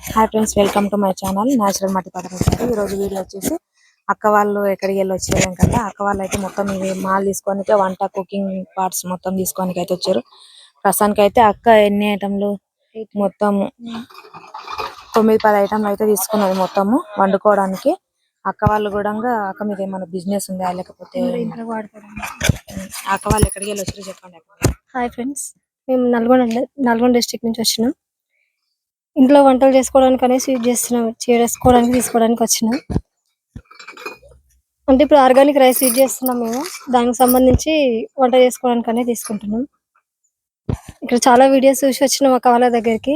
Hi friends welcome to my channel natural మట్టి పదకొండు ఈ రోజు వీడియో వచ్చేసి అక్క వాళ్ళు ఎక్కడికి వెళ్ళి వచ్చారు కదా అక్క వాళ్ళు అయితే మొత్తం ఇవి మాల్ తీసుకోనికి వంట కుకింగ్ పార్ట్స్ మొత్తం తీసుకోనికి అయితే వచ్చారు. ప్రస్తుతానికి అయితే అక్క ఎన్ని ఐటమ్లు మొత్తం తొమ్మిది పది ఐటమ్లు అయితే తీసుకున్నది మొత్తము వండుకోవడానికి. అక్క వాళ్ళు కూడా అక్క మీద ఏమైనా బిజినెస్ ఉందా లేకపోతే అక్క వాళ్ళు ఎక్కడికి వెళ్ళి వచ్చారో చెప్పండి హాయ్ ఫ్రెండ్స్ మేము నల్గొండ నల్గొండ డిస్ట్రిక్ట్ నుంచి వచ్చినాం. ఇంట్లో వంటలు చేసుకోవడానికి అనేసి యూజ్ చేస్తున్నాం. చేసుకోవడానికి తీసుకోవడానికి వచ్చినాం. అంటే ఇప్పుడు ఆర్గానిక్ రైస్ యూజ్ చేస్తున్నాం మేము. దానికి సంబంధించి వంట చేసుకోవడానికి అనేది తీసుకుంటున్నాం. ఇక్కడ చాలా వీడియోస్ చూసి వచ్చినాం ఒక వాళ్ళ దగ్గరికి.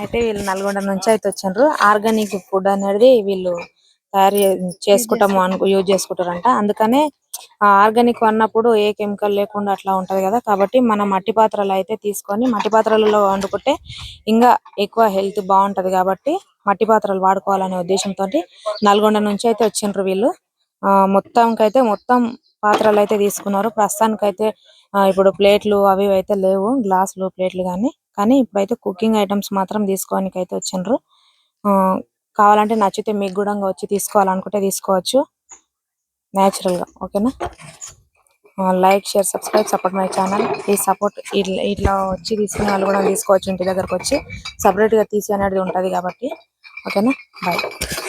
అయితే వీళ్ళు నల్గొండ నుంచి అయితే వచ్చిండ్రు. ఆర్గానిక్ ఫుడ్ అనేది వీళ్ళు తయారు చేసుకుంటాము అను యూజ్ చేసుకుంటారంట. అందుకనే ఆర్గానిక్ అన్నప్పుడు ఏ కెమికల్ లేకుండా అట్లా ఉంటది కదా. కాబట్టి మనం మట్టి పాత్రలు అయితే తీసుకొని మట్టి పాత్రలలో వండుకుంటే ఇంకా ఎక్కువ హెల్త్ బాగుంటది కాబట్టి మట్టి పాత్రలు వాడుకోవాలనే ఉద్దేశంతో నల్గొండ నుంచి అయితే వచ్చిండ్రు వీళ్ళు. ఆ మొత్తంకైతే మొత్తం పాత్రలు అయితే తీసుకున్నారు. ప్రస్తుతానికైతే అయితే ఇప్పుడు ప్లేట్లు అవి అయితే లేవు. గ్లాసులు ప్లేట్లు కానీ కానీ ఇప్పుడైతే కుకింగ్ ఐటమ్స్ మాత్రం తీసుకోవడానికి అయితే వచ్చిండ్రు. ఆ, కావాలంటే నచ్చితే మీకు కూడా వచ్చి తీసుకోవాలనుకుంటే తీసుకోవచ్చు. నేచురల్గా ఓకేనా like share subscribe support my channel. ఈ సపోర్ట్ ఇట్లా ఇట్లా వచ్చి తీసుకునే వాళ్ళు కూడా తీసుకోవచ్చు ఇంటి దగ్గరకు వచ్చి సపరేట్గా తీసి అనేది ఉంటది కాబట్టి ఓకేనా? బాయ్